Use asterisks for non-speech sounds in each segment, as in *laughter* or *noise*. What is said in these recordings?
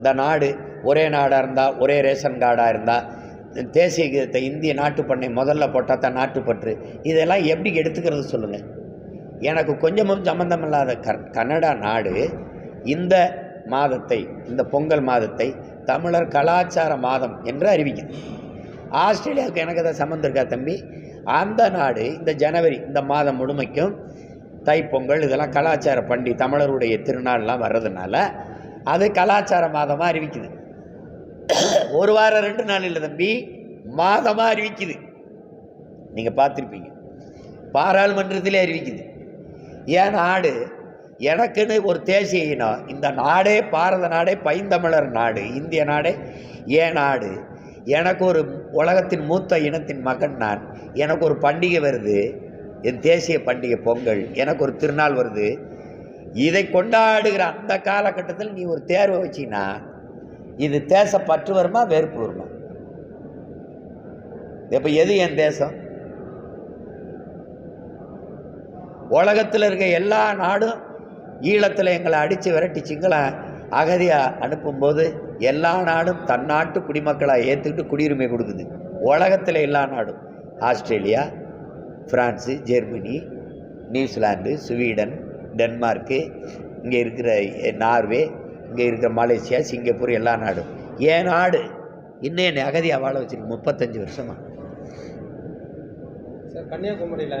இந்த நாடு ஒரே நாடாக இருந்தால் ஒரே ரேஷன் கார்டாக இருந்தால் தேசிய கீதத்தை இந்திய நாட்டுப்பண்ணை முதல்ல போட்டால் தான் நாட்டுப்பற்று இதெல்லாம் எப்படி எடுத்துக்கிறது சொல்லுங்கள் எனக்கு கொஞ்சமும் சம்மந்தம் இல்லாத கர் கன்னடா நாடு இந்த மாதத்தை இந்த பொங்கல் மாதத்தை தமிழர் கலாச்சார மாதம் என்று அறிவிக்கும். ஆஸ்திரேலியாவுக்கு எனக்கு அதை சம்மந்தம் இருக்கா தம்பி? அந்த நாடு இந்த ஜனவரி இந்த மாதம் முழுமைக்கும் தைப்பொங்கல் இதெல்லாம் கலாச்சார பண்டி தமிழருடைய திருநாள்லாம் வர்றதுனால அது கலாச்சார மாதமாக அறிவிக்குது. ஒரு வாரம் ரெண்டு நாள் இல்லை தம்பி மாதமாக அறிவிக்குது. நீங்கள் பார்த்துருப்பீங்க. பாராளுமன்றத்திலே அறிவிக்குது. ஏன் நாடு? எனக்குன்னு ஒரு தேசிய இனம். இந்த நாடே பாரத நாடே பைந்தமிழர் நாடு இந்திய நாடே ஏன் நாடு. எனக்கு ஒரு உலகத்தின் மூத்த இனத்தின் மகன் நான். எனக்கு ஒரு பண்டிகை வருது. என் தேசிய பண்டிகை பொங்கல். எனக்கு ஒரு திருநாள் வருது. இதை கொண்டாடுகிற அந்த காலகட்டத்தில் நீ ஒரு தேர்வை வச்சின்னா இது தேச பற்று வருமா வெறுப்பு வருமா? இப்போ எது என் தேசம்? உலகத்தில் இருக்க எல்லா நாடும் ஈழத்தில் எங்களை அடித்து விரட்டி சிங்கள அகதியாக அனுப்பும்போது எல்லா நாடும் தன் நாட்டு குடிமக்களாக ஏற்றுக்கிட்டு குடியுரிமை கொடுக்குது. உலகத்தில் எல்லா நாடும். Australia France Germany New Zealand Sweden Denmark இங்கே இருக்கிற நார்வே இங்கே இருக்கிற மலேசியா சிங்கப்பூர் எல்லா நாடும். ஏன் நாடு? இன்னும் என்னை அகதியாக வாழ வச்சிருக்கு முப்பத்தஞ்சு வருஷமா. சார் கன்னியாகுமரியில்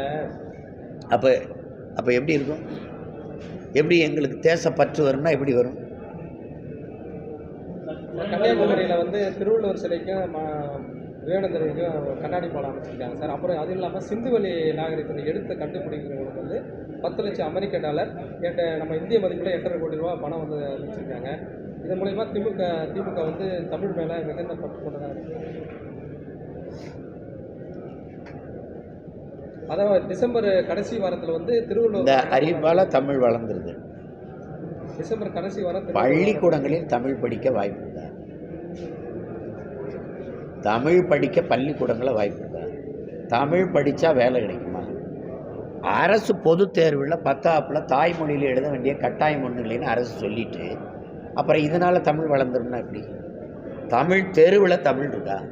அப்போ அப்போ எப்படி இருக்கும்? எப்படி எங்களுக்கு தேச பற்று வரும்னா எப்படி வரும்? கன்னியாகுமரியில் வந்து திருவள்ளுவர் சிலைக்கும் விவேகானந்தருக்கும் கண்ணாடி பாலம் அமைச்சிருக்காங்க சார். அப்புறம் அது இல்லாமல் சிந்துவெளி நாகரிகத்தை எடுத்து கண்டுபிடிக்கிறவங்களுக்கு வந்து பத்து லட்சம் அமெரிக்க டாலர் எட்ட நம்ம இந்திய மதிப்பில் எட்டரை கோடி ரூபா பணம் வந்து அமைச்சிருக்காங்க இதன் மூலயமா திமுக திமுக வந்து தமிழ் மேலே மிகுந்த பற்று கொண்டதாக அதாவது டிசம்பர் கடைசி வாரத்தில் வந்து இந்த திருவள்ளுவர் அறிவால் தமிழ் வளர்ந்துருது. டிசம்பர் கடைசி வாரம் பள்ளிக்கூடங்களில் தமிழ் படிக்க வாய்ப்பு தமிழ் படிக்க பள்ளிக்கூடங்களில் வாய்ப்பு தமிழ் படித்தா வேலை கிடைக்குமா? அரசு பொது தேர்வில் பத்தாப்பில் தாய்மொழியில் எழுத வேண்டிய கட்டாயம் ஒன்று இல்லைன்னு அரசு சொல்லிட்டு அப்புறம் இதனால் தமிழ் வளர்ந்துரும்னா எப்படி? தமிழ் தெருவில் தமிழ் இருக்கா?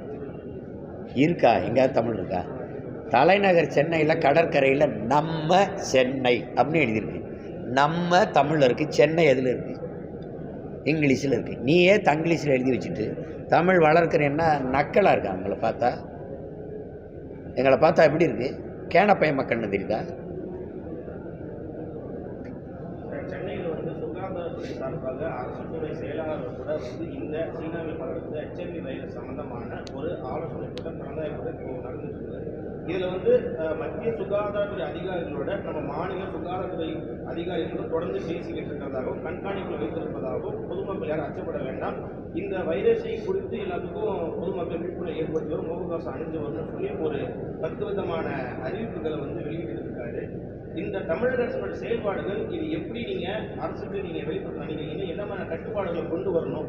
இருக்கா? எங்கேயாவது தமிழ் இருக்கா? தலைநகர் சென்னையில் கடற்கரையில் நம்ம சென்னை அப்படின்னு எழுதியிருக்கு. நம்ம தமிழில் இருக்குது சென்னை எதில் இருக்குது இங்கிலீஷில் இருக்குது நீயே தங்கிலீஷில் எழுதி வச்சுட்டு தமிழ் வளர்க்குறேன்னா நக்கலாக இருக்கா அவங்கள பார்த்தா? எங்களை பார்த்தா எப்படி இருக்குது கேனப்பைய மக்கள்னு தெரியுதா? சென்னையில் வந்து சுகாதாரத்துறை சார்பாக அரசு துறை செயலாளர் கூட வந்து இந்த சீனாவில் பலருக்கு ஹெச்ஐவி வைரஸ் சம்பந்தமான ஒரு ஆலோசனை கூட்டம் கடந்த கூட இப்போ நடந்துட்டு இதில் வந்து மத்திய சுகாதாரத்துறை அதிகாரிகளோட நம்ம மாநில சுகாதாரத்துறை அதிகாரிகளும் தொடர்ந்து பேசிக்கிட்டு இருக்கிறதாகவும் கண்காணிப்பில் வைத்திருப்பதாகவும் பொதுமக்கள் யாரும் அச்சப்பட வேண்டாம். இந்த வைரஸை குறித்து எல்லாத்துக்கும் பொதுமக்கள் விழிப்புணர்வு ஏற்படுத்தி வரும் முகக்கவசம் அணிஞ்சு வரணும்னு சொல்லி ஒரு பத்து விதமான அறிவிப்புகளை வந்து வெளியிட்டு இருக்காரு இந்த தமிழக அரசோட செயல்பாடுகள் இது எப்படி நீங்க அரசுக்கு நீங்க வெளிப்படுத்தலாம் நீங்க இன்னும் என்ன மாதிரி கட்டுப்பாடுகளை கொண்டு வரணும்?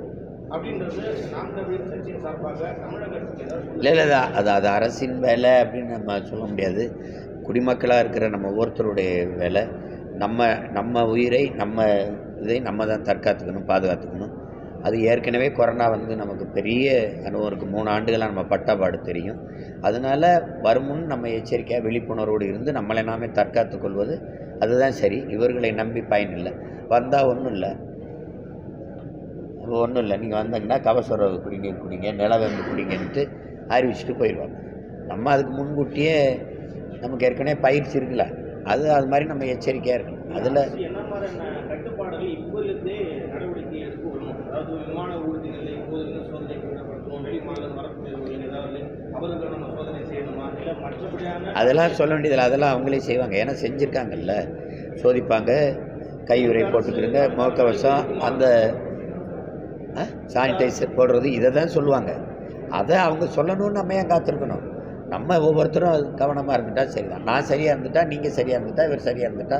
இல்லை இல்லை. அது அது அரசின் வேலை அப்படின்னு நம்ம சொல்ல முடியாது. குடிமக்களாக இருக்கிற நம்ம ஒவ்வொருத்தருடைய வேலை. நம்ம நம்ம உயிரை நம்ம இதை நம்ம தான் தற்காத்துக்கணும் பாதுகாத்துக்கணும். அது ஏற்கனவே கொரோனா வந்து நமக்கு பெரிய அனுபவம் இருக்குது மூணு ஆண்டுகளாக நம்ம பட்டாபாடு தெரியும். அதனால் வருமுன் நம்ம எச்சரிக்கையாக விழிப்புணர்வோடு இருந்து நம்மளை நாமே தற்காத்து கொள்வது அதுதான் சரி. இவர்களை நம்பி பயனில்லை வந்தால் ஒன்றும் இல்லை. ஒன்றும் இல்லை. நீங்கள் வந்தீங்கன்னா கவசர குடிநீர் குடிங்க நிலவேம்பு குடிங்கன்ட்டு அறிவிச்சுட்டு போயிடுவாங்க. நம்ம அதுக்கு முன்கூட்டியே நமக்கு ஏற்கனவே பயிற்சி இருக்குல்ல. அது அது மாதிரி நம்ம எச்சரிக்கையாக இருக்கணும். அதில் அதெல்லாம் சொல்ல வேண்டியதில்லை. அதெல்லாம் அவங்களே செய்வாங்க. ஏன்னா செஞ்சுருக்காங்கல்ல. சோதிப்பாங்க. கையுறை போட்டுக்கிறங்க முகக்கவசம் அந்த சானிடைசர் போடுறது இதை தான் சொல்லுவாங்க. அதை அவங்க சொல்லணும்னு நம்ம ஏன் காத்திருக்கணும்? நம்ம ஒவ்வொருத்தரும் கவனமாக இருந்துட்டால் சரிதான். நான் சரியாக இருந்துட்டா நீங்கள் சரியாக இருந்துட்டா இவர் சரியாக இருந்துட்டா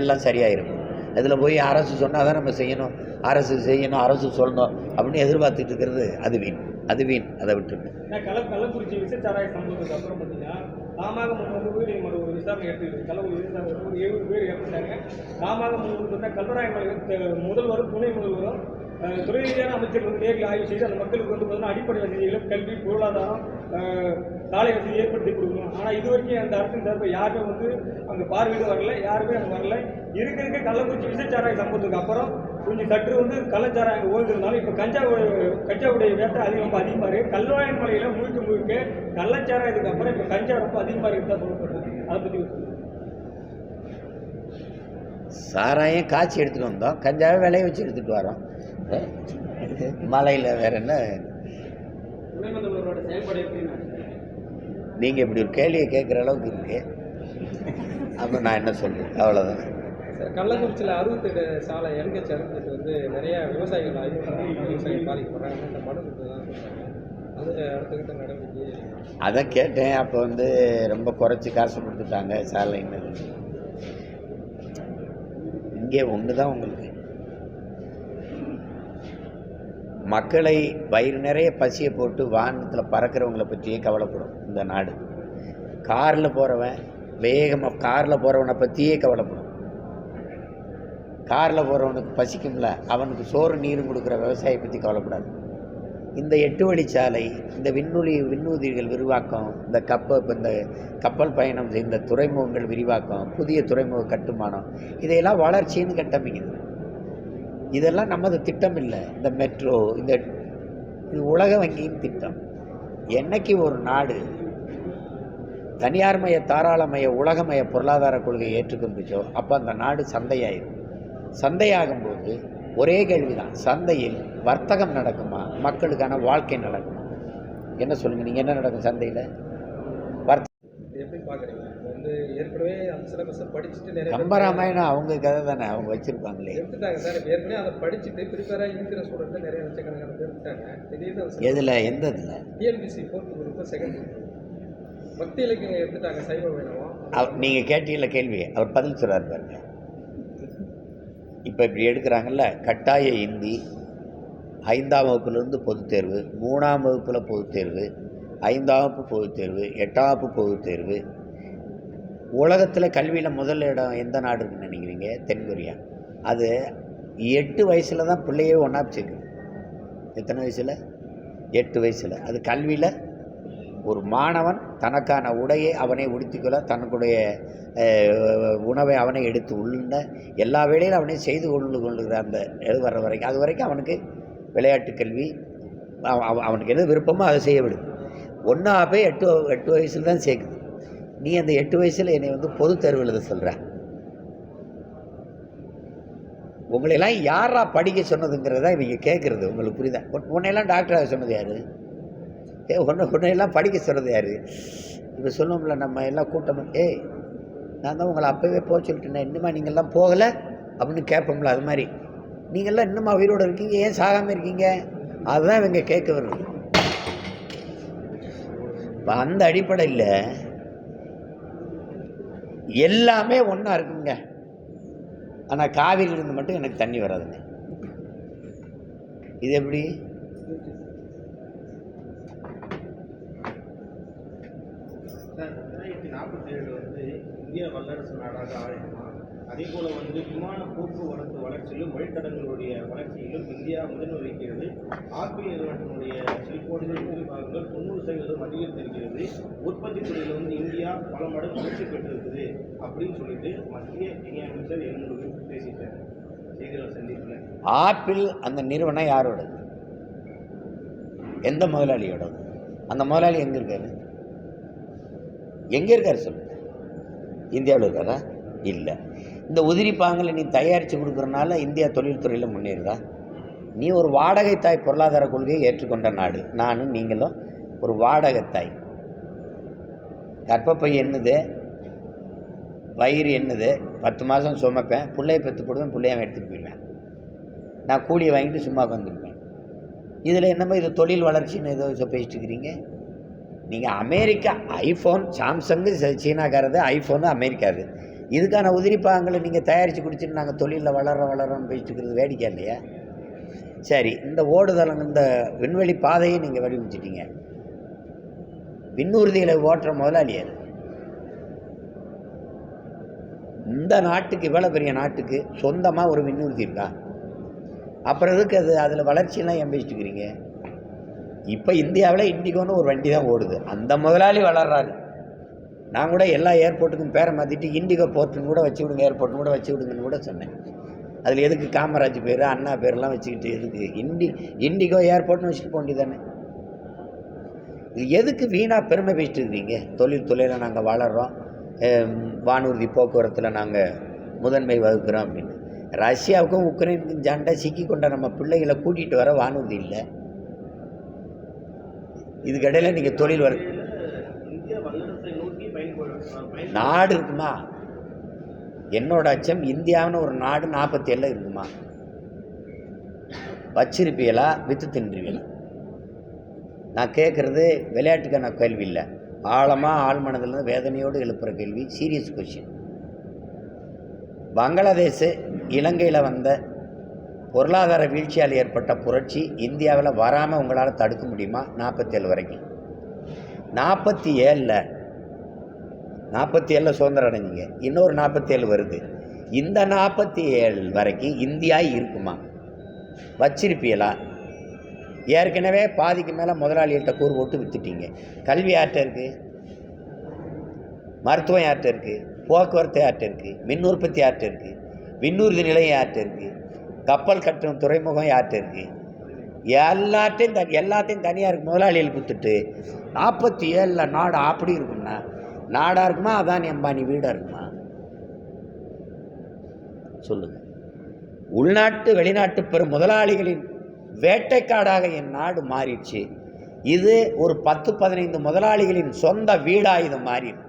எல்லாம் சரியாக இருக்கும் இதில் போய் அரசு சொன்னால் தான் நம்ம செய்யணும். அரசு செய்யணும் அரசு சொல்லணும் அப்படின்னு எதிர்பார்த்துட்டு இருக்கிறது அது வீண். அது வீண். அதை விட்டுருங்க. கள்ளக்குறிச்சி விசச்சாராய சம்பவத்துக்கு அப்புறம் பார்த்தீங்கன்னா தாமாக உயிரிழந்த ஒரு விசாரணை எடுத்துக்கிட்டு ஒரு ஏழு பேர் இறந்துட்டாங்க. தாமாக பார்த்தா கல்வராயன் முதல்வரும் துணை முதல்வரும் துறை ரீதியான அமைச்சர்கள் வந்து நேரில் ஆய்வு செய்து அந்த மக்களுக்கு வந்து பார்த்தீங்கன்னா அடிப்படை வசதிகளும் கல்வி பொருளாதாரம் சாலை வசதி ஏற்படுத்தி கொடுக்கணும். ஆனால் இது வரைக்கும் அந்த அரசின் தரப்பு யாருமே வந்து அங்கே பார்வையிட வரல யாருமே அங்கே வரல. இருக்க இருக்க கள்ளக்குறிச்சி விசைச்சாராய சம்பவத்துக்கு அப்புறம் கொஞ்சம் சற்று வந்து கள்ளச்சாராயம் அங்கே ஓய்ந்திருந்தாலும் இப்போ கஞ்சா கஞ்சாவுடைய வேட்டை அதிகம் ரொம்ப அதிகமாக இருக்குது கல்வாயன் மலையில் முழுக்க முழுக்க கள்ளச்சாராயத்துக்கு அப்புறம் இப்போ கஞ்சா ரொம்ப அதிகமாக இருக்குது தான் சொல்லப்படுது. அதை பற்றி சாராயம் காய்ச்சி எடுத்துகிட்டு வந்தோம். கஞ்சாவை விளைய வச்சு எடுத்துகிட்டு வரோம். *laughs* மலையில் வேற என்ன? நீங்கள் இப்படி ஒரு கேள்வியை கேட்குற அளவுக்கு இருக்கு. அப்போ நான் என்ன சொல்றது? அவ்வளோதான் சார் கள்ளக்குறிச்சியில் அறுபத்தெட்டு சாலை என்கேச் அறுபத்தெட்டு வந்து நிறைய விவசாயிகள் விவசாயிகள் பாதிக்கப்படுறாங்க அந்த மனு அதை கேட்டேன். அப்போ வந்து ரொம்ப குறைச்சி காசு கொடுத்துட்டாங்க சாலைன்னு இங்கே ஒன்று தான் உங்களுக்கு மக்களை வயிறு நிறைய பசியை போட்டு வானத்தில் பறக்கிறவங்கள பற்றியே கவலைப்படும் இந்த நாடு. காரில் போகிறவன் வேகமாக காரில் போகிறவனை பற்றியே கவலைப்படும். காரில் போகிறவனுக்கு பசிக்கும்ல அவனுக்கு சோறு நீரும் கொடுக்குற விவசாயியை பற்றி கவலைப்படாது. இந்த எட்டு வழிச்சாலை இந்த விண்ணுளி விண்ணூதிகள் விரிவாக்கம் இந்த கப்பல் இப்போ இந்த கப்பல் பயணம் இந்த துறைமுகங்கள் விரிவாக்கம் புதிய துறைமுக கட்டுமானம் இதையெல்லாம் வளர்ச்சின்னு கட்டமைக்குது. இதெல்லாம் நமது திட்டம் இல்லை இந்த மெட்ரோ இந்த இது உலக வங்கியின் திட்டம். என்னைக்கு ஒரு நாடு தனியார்மய தாராளமய உலகமய பொருளாதார கொள்கையை ஏற்றுக்கொண்டுச்சோ அப்போ அந்த நாடு சந்தையாயிரும். சந்தையாகும்போது ஒரே கேள்விதான். சந்தையில் வர்த்தகம் நடக்குமா? மக்களுக்கான வாழ்க்கை நடக்குமா? என்ன சொல்லுங்கள் நீங்கள் என்ன நடக்கும் சந்தையில்? வர்த்தகம் எப்படி பார்க்குறீங்க ஏற்கனவே அந்த சிலபஸை படிச்சுட்டு நிறைய பேர் கம்பராமாயணம் அவங்க கதை தானே அவங்க வச்சுருப்பாங்களே. எடுத்துட்டாங்க சார். இப்போ ஏற்கனவே அதை படிச்சுட்டு ப்ரிப்பேராக இருக்கிற ஸ்டூடெண்ட் நிறைய லட்சக்கணக்கான பேர் இருக்காங்க. திடீர்னு எதில் எந்த இதில்? டிஎன்பிசி ஃபோர்த் குரூப் செகண்ட் பக்தி இலக்கியங்கள் எடுத்துட்டாங்க சைவ வேணவம். நீங்கள் கேட்டீங்கள கேள்வி அவர் பதில் சொல்கிறார் பாருங்க. இப்போ இப்படி எடுக்கிறாங்கல்ல கட்டாய இந்தி ஐந்தாம் வகுப்புலேருந்து பொதுத் தேர்வு மூணாம் வகுப்பில் பொதுத் தேர்வு ஐந்தாம் வகுப்பு பொதுத் தேர்வு எட்டாம் வகுப்பு பொதுத் தேர்வு உலகத்தில் கல்வியில் முதல் இடம் எந்த நாடுன்னு நினைக்கிறீங்க? தென்கொரியா அது எட்டு வயசில் தான் பிள்ளையே ஒன்றா சேர்க்குது எத்தனை வயசில்? எட்டு வயசில். அது கல்வியில் ஒரு மாணவன் தனக்கான உடையை அவனை உடுத்திக்கொள்ள தனக்குடைய உணவை அவனை எடுத்து உள்ள எல்லா வேலையிலும் அவனை செய்து கொண்டு கொள்ளுகிற அந்த இது வர்ற வரைக்கும். அது வரைக்கும் அவனுக்கு விளையாட்டு கல்வி அவனுக்கு எது விருப்பமோ அதை செய்ய ஒன்றா போய் எட்டு எட்டு வயசில் தான் சேர்க்குது. நீ அந்த எட்டு வயசில் என்னை வந்து பொது தேர்வு எழுத சொல்கிற உங்களையெல்லாம் யாரா படிக்க சொன்னதுங்கிறதா இவங்க கேட்குறது உங்களுக்கு புரியுதா? உன்னையெல்லாம் டாக்டராக சொன்னது யார்? ஏ ஒன்று உன்னையெல்லாம் படிக்க சொன்னது யார்? இப்போ சொல்லுவோம்ல நம்ம எல்லாம் கூட்டம் ஏய் நான் தான் உங்களை அப்போவே போக சொல்லிட்டேன் இன்னுமா நீங்கள்லாம் போகலை? அப்படின்னு கேட்போம்ல அது மாதிரி. நீங்கள்லாம் இன்னுமா உயிரோடு இருக்கீங்க? ஏன் சாகாமல் இருக்கீங்க? அதுதான் இவங்க கேட்க வருது. இப்போ அந்த அடிப்படையில் எல்லாமே ஒன்றா இருக்குங்க. ஆனால் காவிரியிலிருந்து மட்டும் எனக்கு தண்ணி வராதுங்க. இது எப்படி? சார் ரெண்டாயிரத்தி நாற்பத்தி ஏழு வந்து இந்தியா வல்லரசு நாடாக ஆயிடுமா? அதே போல வந்து விமான போக்குவரத்து வளர்ச்சியிலும் வழித்தடங்களுடைய வளர்ச்சியிலும் இந்தியா முதல் வகிக்கிறது. ஆப்பிள் நிறுவனத்தினுடைய செல்போன்கள் விரிவாகங்கள் தொண்ணூறு சதவீதம் அதிகரித்திருக்கிறது. உற்பத்தி துறையில் வந்து இந்தியா பல மடங்கு வளர்ச்சி பெற்றிருக்குது அப்படின்னு சொல்லிட்டு மத்திய இணையமைச்சர் எழுநூறு பேசிட்டார். செய்தியாளர் சந்திப்பில். ஆப்பிள் அந்த நிறுவனம் யாரோடது? எந்த முதலாளியோடது? அந்த முதலாளி எங்கே இருக்காரு? எங்கே இருக்காரு சொல்லுங்க. இந்தியாவில் இருக்காரா? இல்லை. இந்த உதிரி பாங்களை நீ தயாரித்து கொடுக்குறனால இந்தியா தொழில்துறையில் முன்னேறுதா? நீ ஒரு வாடகை தாய் பொருளாதார கொள்கையை ஏற்றுக்கொண்ட நாடு. நானும் நீங்களும் ஒரு வாடகைத்தாய் கர்ப்பப்பை என்னது? வயிறு என்னது? பத்து மாதம் சுமப்பேன். பிள்ளைய பெற்று போடுவேன் பிள்ளைய எடுத்துகிட்டு போயிடுவேன். நான் கூலியை வாங்கிட்டு சும்மா உட்காந்துருப்பேன் இதில் என்னமோ இது தொழில் வளர்ச்சின்னு ஏதோ சொ- பேசிட்டு இருக்கிறீங்க நீங்கள் அமெரிக்கா ஐஃபோன் சாம்சங்கு சீனாக்காரது ஐஃபோனு அமெரிக்காது இதுக்கான உதிரிப்பாகங்களை நீங்கள் தயாரித்து குடிச்சிட்டு நாங்கள் தொழிலில் வளர வளரோன்னு பேசிட்டுக்கிறது வேடிக்கை இல்லையா? சரி இந்த ஓடுதளம் இந்த விண்வெளி பாதையை நீங்கள் வடிவமைச்சிட்டீங்க. விண்ணூர்திகளை ஓட்டுற முதலாளியார் இந்த நாட்டுக்கு இவ்வளோ பெரிய நாட்டுக்கு சொந்தமாக ஒரு விண்ணூர்தி இருக்கா? அப்புறம் எதுக்கு அது அதில் வளர்ச்சியெல்லாம் ஏன் இருக்கிறீங்க? இப்போ இந்தியாவில் இண்டிகோன்னு ஒரு வண்டி தான் ஓடுது. அந்த முதலாளி வளர்றாரு. நான் கூட எல்லா ஏர்போர்ட்டுக்கும் பேரை மாற்றிட்டு இண்டிகோ போர்ட்டுன்னு கூட வச்சு விடுங்க ஏர்போர்ட்னு கூட வச்சு விடுங்கன்னு கூட சொன்னேன். அதில் எதுக்கு காமராஜ் பேர் அண்ணா பேர்லாம் வச்சுக்கிட்டு எதுக்கு? இண்டி இண்டிகோ ஏர்போர்ட்னு வச்சுட்டு போக தானே இது எதுக்கு வீணாக பெருமை பேசிட்டு இருக்கிறீங்க தொழில் துறையில் நாங்கள் வளர்கிறோம் வானூர்தி போக்குவரத்தில் நாங்கள் முதன்மை வகுக்கிறோம் அப்படின்னு. ரஷ்யாவுக்கும் உக்ரைனுக்கும் சண்டை சிக்கி கொண்ட நம்ம பிள்ளைகளை கூட்டிகிட்டு வர வானூர்தி இல்லை. இதுக்கிடையில் நீங்கள் தொழில் வர இந்திய வல்லரசை நோக்கி பயன்படு பயன் நாடு இருக்குமா? என்னோட அச்சம் இந்தியாவுன்னு ஒரு நாடு நாற்பத்தி ஏழில் இருக்குமா? வச்சிருப்பீங்களா? வித்து தின்றுவீங்களா? நான் கேட்குறது விளையாட்டுக்கான கேள்வி இல்லை. ஆழமாக ஆழ் மனதில் வேதனையோடு எழுப்புகிற கேள்வி சீரியஸ் கொஷின் பங்களாதேஷ் இலங்கையில் வந்த பொருளாதார வீழ்ச்சியால் ஏற்பட்ட புரட்சி இந்தியாவில் வராமல் உங்களால் தடுக்க முடியுமா? நாற்பத்தேழு வரைக்கும். நாற்பத்தி ஏழில் நாற்பத்தி ஏழில் சுதந்திரம் அடைஞ்சிங்க. இன்னொரு நாற்பத்தி ஏழு வருது. இந்த நாற்பத்தி ஏழு வரைக்கும் இந்தியா இருக்குமா? வச்சிருப்பீங்களா? ஏற்கனவே பாதிக்கு மேலே முதலாளிகிட்ட கூறு போட்டு வித்துட்டீங்க. கல்வி யார்கிட்ட இருக்குது மருத்துவம் யார்கிட்ட இருக்குது போக்குவரத்து யார்கிட்ட இருக்குது மின் உற்பத்தி யார்கிட்ட இருக்குது விண்ணூர்தி நிலையம் யார்கிட்ட இருக்குது கப்பல் கட்டும் துறைமுகம் யார்கிட்ட இருக்குது எல்லாத்தையும் த எல்லாத்தையும் தனியாக இருக்குது முதலாளிகள் கொடுத்துட்டு நாற்பத்தி ஏழில் நாடு அப்படி இருக்கும்னா நாடாக இருக்குமா? அதானி அம்பானி வீடாக இருக்குமா? சொல்லுங்கள் உள்நாட்டு வெளிநாட்டு பெரும் முதலாளிகளின் வேட்டைக்காடாக என் நாடு மாறிடுச்சு. இது ஒரு பத்து பதினைந்து முதலாளிகளின் சொந்த வீடாக இது மாறிடு.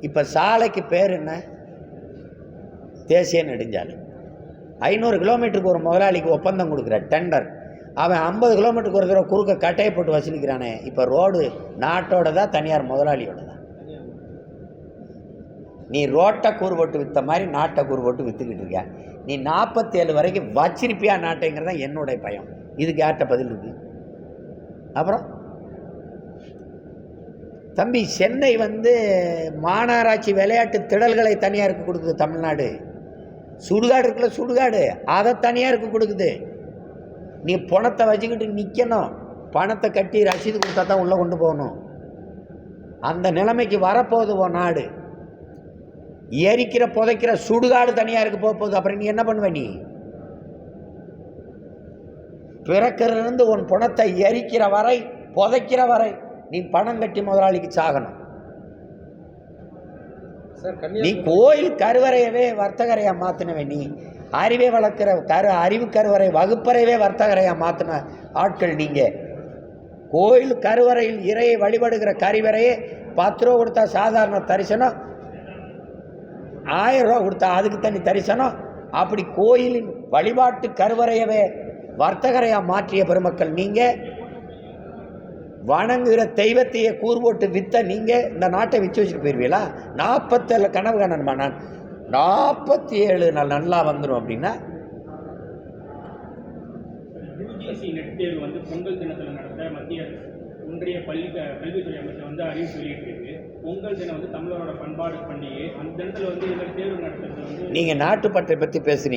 இப்போ சாலைக்கு பேர் என்ன? தேசிய நெடுஞ்சாலை. ஐநூறு கிலோமீட்டருக்கு ஒரு முதலாளிக்கு ஒப்பந்தம் கொடுக்குற டெண்டர். அவன் ஐம்பது கிலோமீட்டருக்கு ஒரு தடவை குறுக்க கட்டையை போட்டு வசூலிக்கிறானே இப்போ ரோடு நாட்டோட தான் தனியார் முதலாளியோட தான் நீ ரோட்டை கூறுபோட்டு விற்ற மாதிரி நாட்டை கூறுபோட்டு விற்றுக்கிட்டு இருக்க நீ நாற்பத்தேழு வரைக்கும் வச்சிருப்பியா நாட்டைங்கிறது தான் என்னுடைய பயம். இதுக்கு யார்கிட்ட பதில் இருக்கு? அப்புறம்? தம்பி சென்னை வந்து மாநகராட்சி விளையாட்டு திடல்களை தனியாருக்கு கொடுக்குது தமிழ்நாடு. சுடுகாடு இருக்குல்ல சுடுகாடு அதை தனியாருக்கு கொடுக்குது. நீ பணத்தை வச்சுக்கிட்டு நிற்கணும் பணத்தை கட்டி ரசீது கொடுத்தா தான் உள்ளே கொண்டு போகணும். அந்த நிலைமைக்கு வரப்போகுது உன் நாடு. எரிக்கிற புதைக்கிற சுடுகாடு தனியாருக்கு போக போகுது. அப்புறம் நீ என்ன பண்ணுவ நீ? பிறக்கிறதுலேருந்து உன் பணத்தை எரிக்கிற வரை புதைக்கிற வரை நீ பணம் கட்டி முதலாளிக்கு சாகணும். நீ கோயில் கருவறையவே வர்த்தகரையா மாத்தினவே நீ. அறிவை வளர்க்குற கரு அறிவு கருவறை வகுப்பறையவே வர்த்தகரையா மாத்தின ஆட்கள் நீங்க. கோயில் கருவறையில் இறையை வழிபடுகிற கருவறையே பத்து ரூபா கொடுத்தா சாதாரண தரிசனம் ஆயிரம் ரூபா கொடுத்தா அதுக்கு தனி தரிசனம். அப்படி கோயிலின் வழிபாட்டு கருவறையவே வர்த்தகரையாக மாற்றிய பெருமக்கள் நீங்கள் வணங்குகிற தெய்வத்தையே கூறு போட்டு வித்த நீங்கள் இந்த நாட்டை விற்று வச்சுட்டு போயிருவீங்களா? நாற்பத்தேழு கனவு கண்ணன்மா நான்? நாற்பத்தி ஏழு நாள் நல்லா வந்துடும் அப்படின்னா? நெட் தேர்வு வந்து பொங்கல் தினத்தில் நடத்த மத்திய ஒன்றிய பள்ளி கல்வித்துறை அமைச்சர் வந்து அறிவு சொல்லிட்டு இருக்கு பொங்கல் தினம் வந்து தமிழரோட பண்பாடு பண்டிகை அந்த இடத்துல வந்து இதில் தேர்வு நடத்துறது வந்து நீங்கள் நாட்டுப்பற்றை பற்றி பேசுனீங்க.